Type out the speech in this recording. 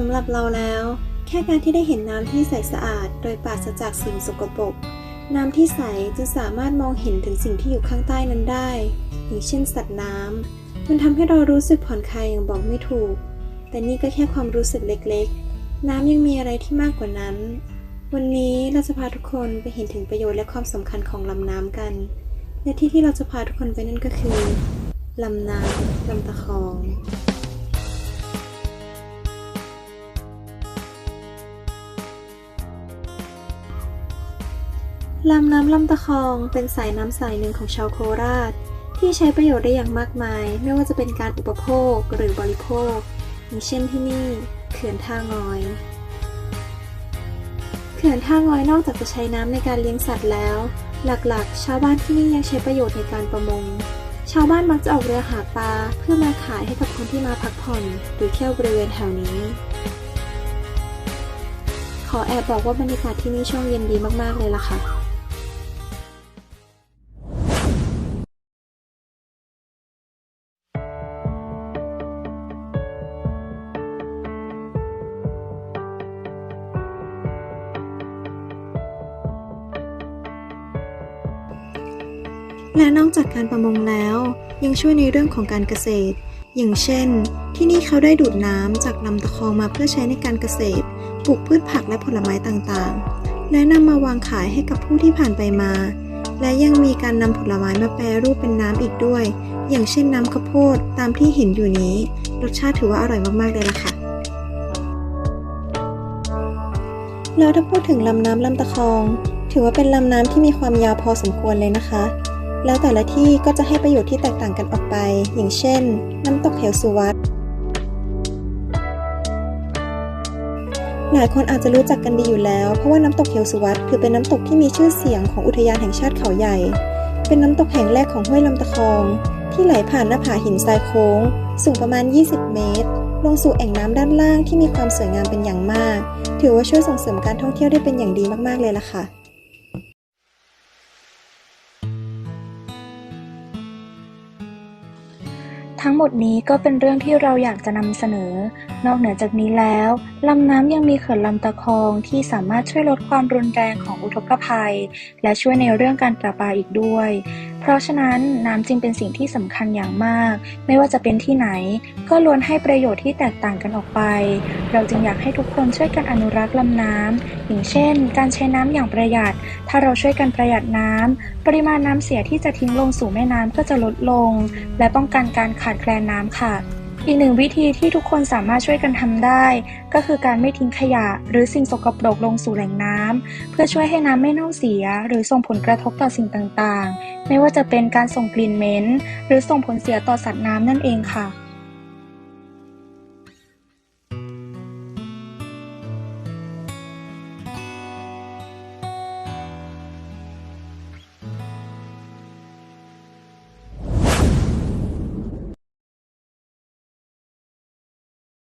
สำหรับเราแล้ว แค่การที่ได้เห็นน้ำที่ใสสะอาด โดยปราศจากสิ่งสกปรกน้ำที่ใสจะสามารถมองเห็นถึงสิ่งที่อยู่ข้างใต้นั้นได้ อย่างเช่นสัตว์น้ำมันทำให้เรารู้สึกผ่อนคลายอย่างบอกไม่ถูก แต่นี่ก็แค่ความรู้สึกเล็กๆ น้ำยังมีอะไรที่มากกว่านั้น วันนี้เราจะพาทุกคนไปเห็นถึงประโยชน์และความสำคัญของลำน้ำกัน และที่ที่เราจะพาทุกคนไปนั่นก็คือลำน้ำลำตะคอง ลำน้ำลำตะคองเป็นสายน้ำสายหนึ่งของชาวโคราช ที่ใช้ประโยชน์ได้อย่างมากมาย ไม่ว่าจะเป็นการอุปโภคหรือบริโภคอย่างเช่นที่นี่เขื่อนท่างอย เขื่อนท่างอยนอกจากจะใช้น้ำในการเลี้ยงสัตว์แล้ว หลักๆ ชาวบ้านที่นี่ยังใช้ประโยชน์ในการประมง ชาวบ้านมักจะออกเรือหาปลาเพื่อมาขายให้กับคนที่มาพักผ่อนหรือเที่ยวบริเวณแถวนี้ ขอแอบบอกว่าบรรยากาศที่นี่ช่วงเย็นดีมากๆเลยล่ะค่ะ และนอกจากการประมงแล้ว ยังช่วยในเรื่องของการเกษตร อย่างเช่น ที่นี่เขาได้ดูดน้ำจากลำตะคองมาเพื่อใช้ในการเกษตร ปลูกพืชผักและผลไม้ต่างๆ และนำมาวางขายให้กับผู้ที่ผ่านไปมา และยังมีการนำผลไม้มาแปรรูปเป็นน้ำอีกด้วย อย่างเช่นน้ำข้าวโพดตามที่เห็นอยู่นี้ รสชาติถือว่าอร่อยมากๆเลยล่ะค่ะแล้วถ้าพูดถึงลำน้ำลำตะคอง ถือว่าเป็นลำน้ำที่มีความยาวพอสมควรเลยนะคะ แล้วแต่ละที่ก็จะให้ประโยชน์ที่แตกต่างกันออกไป อย่างเช่น น้ำตกเหวสุวัตหลายคนอาจจะรู้จักกันดีอยู่แล้ว เพราะว่าน้ำตกเหวสุวัตถือเป็นน้ำตกที่มีชื่อเสียงของอุทยานแห่งชาติเขาใหญ่ เป็นน้ำตกแห่งแรกของห้วยลำตะคอง ที่ไหลผ่านหน้าผาหินทรายโค้ง สูงประมาณ 20 เมตร ลงสู่แอ่งน้ำด้านล่างที่มีความสวยงามเป็นอย่างมาก ถือว่าช่วยส่งเสริมการท่องเที่ยวได้เป็นอย่างดีมากๆเลยล่ะค่ะ ทั้งหมดนี้ก็เป็นเรื่องที่เราอยากจะนำเสนอ นอกเหนือจากนี้แล้วลำน้ำยังมีเขื่อนลำตะคองที่สามารถช่วยลดความรุนแรงของอุทกภัย และช่วยในเรื่องการประปาอีกด้วยเพราะฉะนั้นน้ำจึงเป็นสิ่งที่สำคัญอย่างมาก ไม่ว่าจะเป็นที่ไหน ก็ล้วนให้ประโยชน์ที่แตกต่างกันออกไป เราจึงอยากให้ทุกคนช่วยกันอนุรักษ์ลำน้ำอย่างเช่น การใช้น้ำอย่างประหยัด ถ้าเราช่วยกันประหยัดน้ำปริมาณน้ำเสียที่จะทิ้งลงสู่แม่น้ำก็จะลดลง และป้องกันการขาดแคลนน้ำค่ะ อีกหนึ่งวิธีที่ทุกคนสามารถช่วยกันทำได้ ก็คือการไม่ทิ้งขยะ หรือสิ่งสกปรกลงสู่แหล่งน้ำเพื่อช่วยให้น้ำไม่เน่าเสีย หรือส่งผลกระทบต่อสิ่งต่างๆ ไม่ว่าจะเป็นการส่งกลิ่นเหม็นหรือส่งผลเสียต่อสัตว์น้ำนั่นเองค่ะ